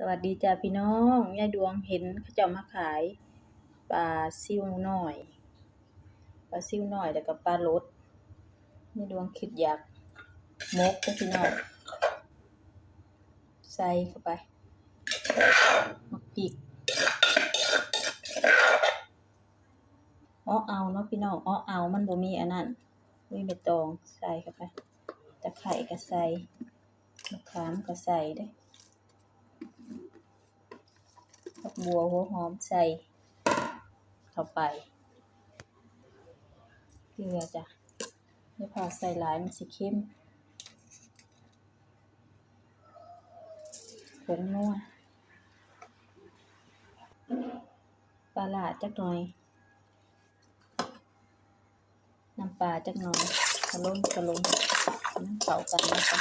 สวัสดีจ้าพี่น้องยายดวงเห็นเขาเจ้ามาขายปลาซิ่วน้อยปลาซิ่วน้อยแล้วก็ปลารสยายดวงคิดอยากมกพี่น้องใส่เข้าไปมักพริกอ้อเอาเนาะพี่น้องอ้อเอามันบ่มีอันนั้นมีใบตองใส่เข้าไปตะไคร้ก็ใส่มะขามก็ใส่เด้อ ผัก บัวหัวหอมใส่เข้าไปเกลือจ้ะไม่พอใส่หลายมันสิเค็มผงนัวปลาหลาดจักหน่อยน้ำปลาจักหน่อยกระล้นกระล้นน้ำเผากันนะคะ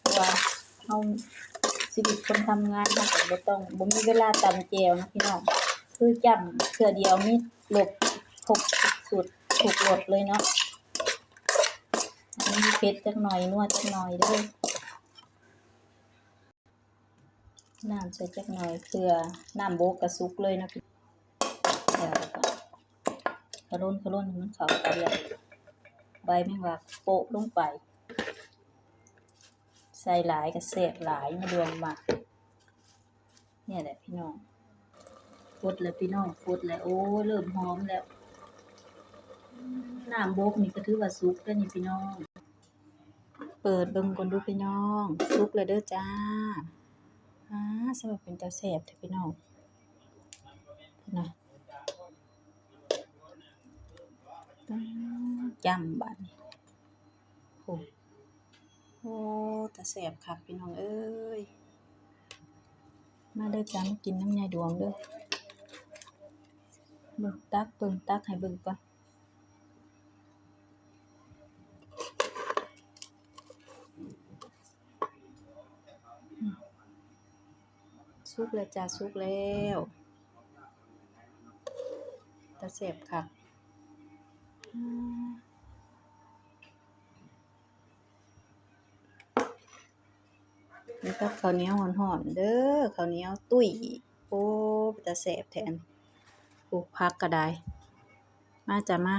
เพราะว่าเอา ชีวิตคนทำงานเราก็บ่ต้องบ่มีเวลาตำแจวนะพี่น้องคือจำเทื่อเดียวมีหลบครบสุดถูกหลดเลยเนาะอันนี้มีเผ็ดจักหน่อยนัวจักหน่อยเด้อน้ำใส่จักหน่อยเกลือน้ำโบกกระซุกเลยนะพี่แล้วก็กระร่นกระร่นมันเขากันเลยใบแมงลักโปะลงไป ใส่หลายกับเศษหลายมาดวงมาเนี่ยแหละพี่น้องปดแล้วพี่น้องปดแล้วโอ้เริ่มหอมแล้วน้ำบกนี่ก็ถือว่าสุกแล้วนี่พี่น้อง เปิดเบิ่งก่อนดูพี่น้องสุกแล้วเด้อจ้าอ่าสำหรับเป็นตาแซ่บเถอะพี่น้องนะจำบัดนี้โอ้ โอ้แต่แสบคักพี่น้องเอ้ย มาเด้อจ้ามากินน้ำยายดวงเด้อเบิ่งตักเบิ่งตักให้เบิ่งก่อนสุกแล้วจ้าสุกแล้วแต่แสบคักอืม นี่ก็ข้าวเหนียวหอนๆเด้อข้าวเหนียวตุ้ยโอ้จะแสบแทนปลูกพักก็ได้ มาจ้ะมา